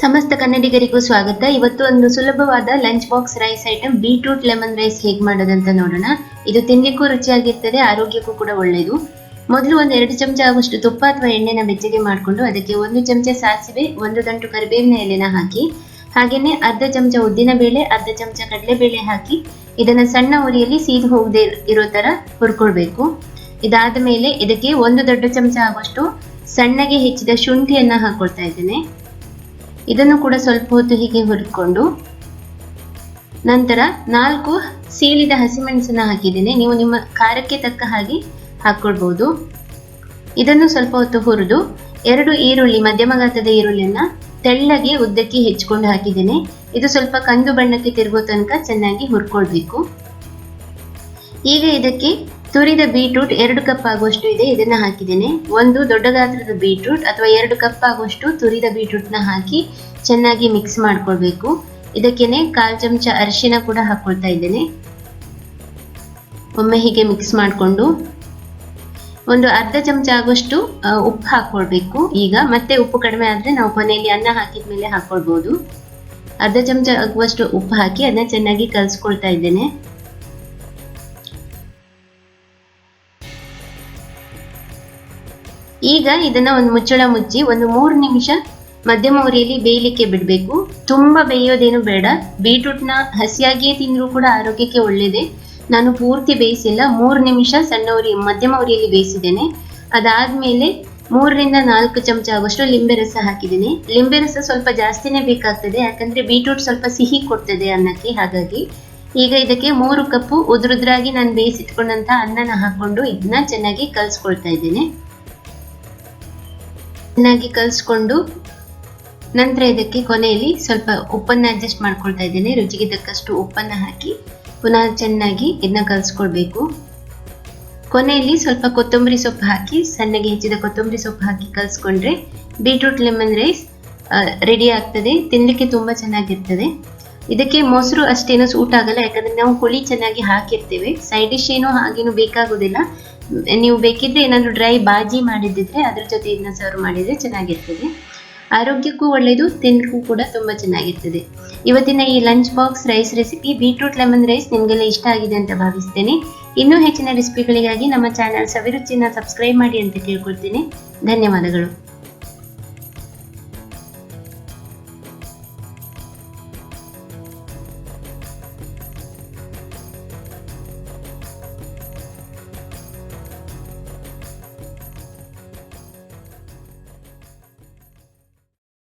ಸಮಸ್ತ ಕನ್ನಡಿಗರಿಗೂ ಸ್ವಾಗತ. ಇವತ್ತು ಒಂದು ಸುಲಭವಾದ lunch box rice item beetroot lemon rice ಹೇಗೆ ಮಾಡೋದಂತ ನೋಡೋಣ. ಇದು ತಿನ್ಲಿಕ್ಕೂ ರುಚಿಯಾಗಿರ್ತದೆ, ಆರೋಗ್ಯಕ್ಕೂ ಕೂಡ ಒಳ್ಳೆಯದು ಮೊದಲು ಒಂದು ಎರಡು ಚಮಚ ಆಗುವಷ್ಟು ತುಪ್ಪ ಅಥವಾ ಎಣ್ಣೆನ ಬೆಚ್ಚಗೆ ಮಾಡಿಕೊಂಡು ಅದಕ್ಕೆ ಒಂದು ಚಮಚ ಸಾಸಿವೆ, ಒಂದು ದಂಟು ಕರಿಬೇವಿನ ಎಲೆನ ಹಾಕಿ ಹಾಗೆಯೇ ಅರ್ಧ ಚಮಚ ಉದ್ದಿನ ಬೇಳೆ, ಅರ್ಧ ಚಮಚ ಕಡಲೆಬೇಳೆ ಹಾಕಿ, ಇದನ್ನ ಸಣ್ಣ ಉರಿಯಲ್ಲಿ ಸೀದು ಹೋಗದೆ ಇರೋ ಥರ ಹುರ್ಕೊಳ್ಬೇಕು. ಇದಾದ ಮೇಲೆ ಇದಕ್ಕೆ ಒಂದು ದೊಡ್ಡ ಚಮಚ ಆಗುವಷ್ಟು ಸಣ್ಣಗೆ ಹೆಚ್ಚಿದ ಶುಂಠಿಯನ್ನು ಹಾಕೊಳ್ತಾ ಇದ್ದೇನೆ. ಇದನ್ನು ಕೂಡ ಸ್ವಲ್ಪ ಹೊತ್ತು ಹೀಗೆ ಹುರಿಕೊಂಡು ನಂತರ ನಾಲ್ಕು ಸೀಳಿದ ಹಸಿಮೆಣಸನ್ನ ಹಾಕಿದ್ದೇನೆ. ನೀವು ನಿಮ್ಮ ಖಾರಕ್ಕೆ ತಕ್ಕ ಹಾಗೆ ಹಾಕೊಳ್ಬಹುದು ಇದನ್ನು ಸ್ವಲ್ಪ ಹೊತ್ತು ಹುರಿದು ಎರಡು ಈರುಳ್ಳಿ ಮಧ್ಯಮ ಗಾತ್ರದ ಈರುಳ್ಳಿಯನ್ನ ತೆಳ್ಳಗೆ ಉದ್ದಕ್ಕೆ ಹೆಚ್ಚಿಕೊಂಡು ಹಾಕಿದ್ದೇನೆ. ಇದು ಸ್ವಲ್ಪ ಕಂದು ಬಣ್ಣಕ್ಕೆ ತಿರುಗೋ ತನಕ ಚೆನ್ನಾಗಿ ಹುರ್ಕೊಳ್ಬೇಕು. ಈಗ ಇದಕ್ಕೆ ತುರಿದ ಬೀಟ್ರೂಟ್ ಎರಡು ಕಪ್ ಆಗುವಷ್ಟು ಇದೆ, ಇದನ್ನ ಹಾಕಿದ್ದೇನೆ. ಒಂದು ದೊಡ್ಡ ಗಾತ್ರದ ಬೀಟ್ರೂಟ್ ಅಥವಾ ಎರಡು ಕಪ್ ಆಗುವಷ್ಟು ತುರಿದ ಬೀಟ್ರೂಟ್ನ ಹಾಕಿ ಚೆನ್ನಾಗಿ ಮಿಕ್ಸ್ ಮಾಡ್ಕೊಳ್ಬೇಕು. ಇದಕ್ಕೇನೆ ಕಾಲ್ ಚಮಚ ಅರಿಶಿನ ಕೂಡ ಹಾಕೊಳ್ತಾ ಇದ್ದೇನೆ. ಒಮ್ಮೆ ಹೀಗೆ ಮಿಕ್ಸ್ ಮಾಡಿಕೊಂಡು ಒಂದು ಅರ್ಧ ಚಮಚ ಆಗುವಷ್ಟು ಉಪ್ಪು ಹಾಕೊಳ್ಬೇಕು. ಈಗ ಮತ್ತೆ ಉಪ್ಪು ಕಡಿಮೆ ಆದ್ರೆ ನಾವು ಕೊನೆಯಲ್ಲಿ ಅನ್ನ ಹಾಕಿದ ಮೇಲೆ ಹಾಕ್ಕೊಳ್ಬೋದು ಅರ್ಧ ಚಮಚ ಆಗುವಷ್ಟು ಉಪ್ಪು ಹಾಕಿ ಅದನ್ನ ಚೆನ್ನಾಗಿ ಕಲಿಸ್ಕೊಳ್ತಾ ಇದ್ದೇನೆ. ಈಗ ಇದನ್ನ ಒಂದು ಮುಚ್ಚಳ ಮುಚ್ಚಿ ಒಂದು ಮೂರು ನಿಮಿಷ ಮಧ್ಯಮ ಉರಿಯಲ್ಲಿ ಬೇಯಲಿಕ್ಕೆ ಬಿಡಬೇಕು. ತುಂಬಾ ಬೇಯೋದೇನು ಬೇಡ. ಬೀಟ್ರೂಟ್ನ ಹಸಿಯಾಗಿಯೇ ತಿಂದರೂ ಕೂಡ ಆರೋಗ್ಯಕ್ಕೆ ಒಳ್ಳೆಯದೇ ನಾನು ಪೂರ್ತಿ ಬೇಯಿಸಿಲ್ಲ. ಮೂರು ನಿಮಿಷ ಸಣ್ಣ ಉರಿ ಮಧ್ಯಮ ಉರಿಯಲ್ಲಿ ಬೇಯಿಸಿದ್ದೇನೆ. ಅದಾದ್ಮೇಲೆ ಮೂರರಿಂದ ನಾಲ್ಕು ಚಮಚ ಆಗುವಷ್ಟು ಲಿಂಬೆ ರಸ ಹಾಕಿದ್ದೀನಿ. ಲಿಂಬೆ ರಸ ಸ್ವಲ್ಪ ಜಾಸ್ತಿನೇ ಬೇಕಾಗ್ತದೆ. ಯಾಕಂದ್ರೆ ಬೀಟ್ರೂಟ್ ಸ್ವಲ್ಪ ಸಿಹಿ ಕೊಡ್ತದೆ ಅನ್ನಕ್ಕೆ ಹಾಗಾಗಿ. ಈಗ ಇದಕ್ಕೆ ಮೂರು ಕಪ್ಪು ಉದುರುದ್ರಾಗಿ ನಾನು ಬೇಯಿಸಿಟ್ಕೊಂಡಂತ ಅನ್ನನ ಹಾಕೊಂಡು ಇದನ್ನ ಚೆನ್ನಾಗಿ ಕಲ್ಸ್ಕೊಳ್ತಾ ಇದ್ದೇನೆ. ಚೆನ್ನಾಗಿ ಕಲಿಸ್ಕೊಂಡು ನಂತರ ಇದಕ್ಕೆ ಕೊನೆಯಲ್ಲಿ ಸ್ವಲ್ಪ ಉಪ್ಪನ್ನ ಅಡ್ಜಸ್ಟ್ ಮಾಡ್ಕೊಳ್ತಾ ಇದ್ದೇನೆ. ರುಚಿಗೆ ತಕ್ಕಷ್ಟು ಉಪ್ಪನ್ನ ಹಾಕಿ ಪುನಃ ಚೆನ್ನಾಗಿ ಇದನ್ನ ಕಲಿಸ್ಕೊಳ್ಬೇಕು. ಕೊನೆಯಲ್ಲಿ ಸ್ವಲ್ಪ ಕೊತ್ತಂಬರಿ ಸೊಪ್ಪು ಹಾಕಿ, ಸಣ್ಣಗೆ ಹೆಚ್ಚಿದ ಕೊತ್ತಂಬರಿ ಸೊಪ್ಪು ಹಾಕಿ ಕಲಿಸ್ಕೊಂಡ್ರೆ ಬೀಟ್ರೂಟ್ ಲೆಮನ್ ರೈಸ್ ರೆಡಿ ಆಗ್ತದೆ. ತಿನ್ನಲಿಕ್ಕೆ ತುಂಬಾ ಚೆನ್ನಾಗಿರ್ತದೆ. ಇದಕ್ಕೆ ಮೊಸರು ಅಷ್ಟೇನೂ ಸೂಟ್ ಆಗಲ್ಲ, ಯಾಕಂದ್ರೆ ನಾವು ಹುಳಿ ಚೆನ್ನಾಗಿ ಹಾಕಿರ್ತೇವೆ. ಸೈಡ್ ಡಿಶ್ ಏನೂ ಹಾಗೇನು ಬೇಕಾಗುದಿಲ್ಲ. ನೀವು ಬೇಕಿದ್ರೆ ಏನಾದರೂ ಡ್ರೈ ಬಾಜಿ ಮಾಡಿದ್ದಿದ್ರೆ ಅದ್ರ ಜೊತೆ ಇದನ್ನ ಸರ್ವ್ ಮಾಡಿದ್ರೆ ಚೆನ್ನಾಗಿರ್ತದೆ. ಆರೋಗ್ಯಕ್ಕೂ ಒಳ್ಳೆಯದು ತಿನ್ನಕ್ಕೂ ಕೂಡ ತುಂಬ ಚೆನ್ನಾಗಿರ್ತದೆ. ಇವತ್ತಿನ ಈ lunch box rice recipe beetroot lemon rice ನಿಮಗೆಲ್ಲ ಇಷ್ಟ ಆಗಿದೆ ಅಂತ ಭಾವಿಸ್ತೇನೆ. ಇನ್ನೂ ಹೆಚ್ಚಿನ ರೆಸಿಪಿಗಳಿಗಾಗಿ ನಮ್ಮ ಚಾನಲ್ ಸವಿರುಚಿನ ಸಬ್ಸ್ಕ್ರೈಬ್ ಮಾಡಿ ಅಂತ ಕೇಳ್ಕೊಳ್ತೀನಿ. ಧನ್ಯವಾದಗಳು.